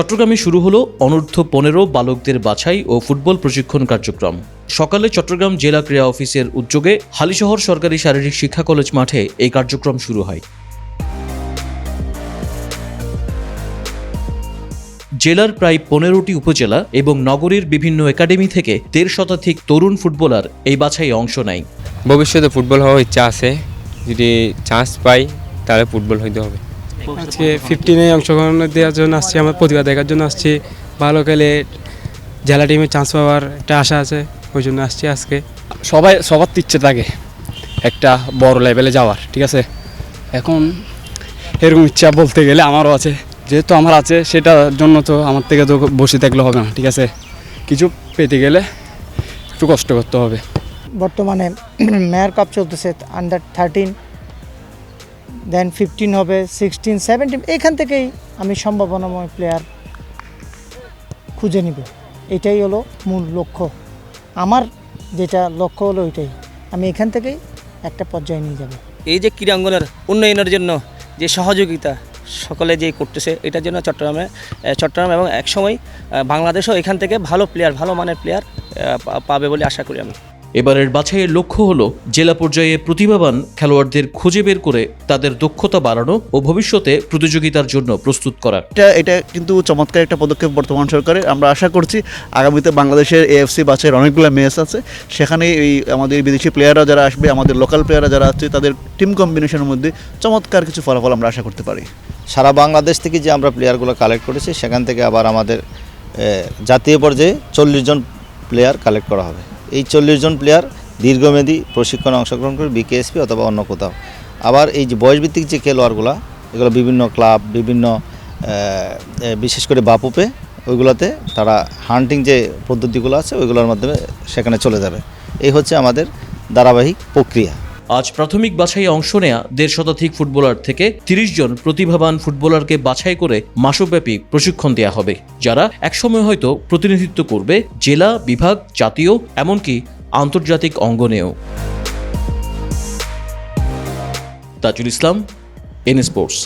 চট্টগ্রামে শুরু হলো অনূর্ধ্ব পনেরো বালকদের বাছাই ও ফুটবল প্রশিক্ষণ কার্যক্রম। সকালে চট্টগ্রাম জেলা ক্রীড়া অফিসের উদ্যোগে হালিশহর সরকারি শারীরিক শিক্ষা কলেজ মাঠে এই কার্যক্রম শুরু হয়। জেলার প্রায় পনেরোটি উপজেলা এবং নগরীর বিভিন্ন একাডেমি থেকে দেড় শতাধিক তরুণ ফুটবলার এই বাছাই অংশ নেয়। ভবিষ্যতে ফুটবল হওয়ার ইচ্ছা আছে। যদি চান্স পাই, তাহলে ফুটবল হইতে হবে। আজকে ফিফটিনে অংশগ্রহণ দেওয়ার জন্য আসছি আমার প্রতিভা দেখার জন্য আসছি। ভালো খেলে জেলা টিমে চান্স পাওয়ার একটা আশা আছে ওই জন্য আসছি আজকে। সবাই সবার তো ইচ্ছে থাকে একটা বড় লেভেলে যাওয়ার ঠিক আছে? এখন এরকম ইচ্ছা বলতে গেলে আমারও আছে যেহেতু আমার আছে সেটার জন্য তো আমার থেকে তো বসে থাকলে হবে না ঠিক আছে? কিছু পেতে গেলে একটু কষ্ট করতে হবে। বর্তমানে মেয়ার কাপ চলতেছে আন্ডার থার্টিন দেন ফিফটিন হবে সিক্সটিন সেভেন্টিন এখান থেকেই আমি সম্ভাবনাময় প্লেয়ার খুঁজে নিব। এটাই হলো মূল লক্ষ্য। আমার যেটা লক্ষ্য হলো ওইটাই আমি এখান থেকেই একটা পর্যায়ে নিয়ে যাব। এই যে ক্রীড়াঙ্গনের উন্নয়নের জন্য যে সহযোগিতা সকলে যে করতেছে, এটার জন্য চট্টগ্রামে চট্টগ্রাম এবং একসময় বাংলাদেশও এখান থেকে ভালো প্লেয়ার ভালো মানের প্লেয়ার পাবে বলে আশা করি আমি। এবারের বাছাইয়ের লক্ষ্য হল জেলা পর্যায়ে প্রতিভাবান খেলোয়াড়দের খুঁজে বের করে তাদের দক্ষতা বাড়ানো ও ভবিষ্যতে প্রতিযোগিতার জন্য প্রস্তুত করা। এটা এটা কিন্তু চমৎকার একটা পদক্ষেপ বর্তমান সরকারের। আমরা আশা করছি আগামীতে বাংলাদেশের এএফসি বাছের অনেকগুলো ম্যাচ আছে। সেখানে এই আমাদের বিদেশি প্লেয়াররা যারা আসবে আমাদের লোকাল প্লেয়াররা যারা আছে তাদের টিম কম্বিনেশনের মধ্যে চমৎকার কিছু ফলাফল আমরা আশা করতে পারি। সারা বাংলাদেশ থেকে যে আমরা প্লেয়ারগুলো কালেক্ট করেছি সেখান থেকে আবার আমাদের জাতীয় পর্যায়ে চল্লিশ জন প্লেয়ার কালেক্ট করা হবে। এই চল্লিশ জন প্লেয়ার দীর্ঘমেয়াদী প্রশিক্ষণে অংশগ্রহণ করে বিকেএসপি অথবা অন্য কোথাও। আবার এই যে বয়সভিত্তিক যে খেলোয়াড়গুলো, এগুলো বিভিন্ন ক্লাব বিভিন্ন বিশেষ করে বাপুপে ওইগুলোতে তারা হান্টিং যে পদ্ধতিগুলো আছে, ওইগুলোর মাধ্যমে সেখানে চলে যাবে। এই হচ্ছে আমাদের ধারাবাহিক প্রক্রিয়া। আজ প্রাথমিক বাছাই অংশ নেয়া দেড় শতাধিক ফুটবলার থেকে তিরিশ জন প্রতিভাবান ফুটবলারকে বাছাই করে মাসব্যাপী প্রশিক্ষণ দেয়া হবে, যারা একসময় হয়তো প্রতিনিধিত্ব করবে জেলা, বিভাগ, জাতীয়, এমনকি আন্তর্জাতিক অঙ্গনেও। Tajul Islam, N sports.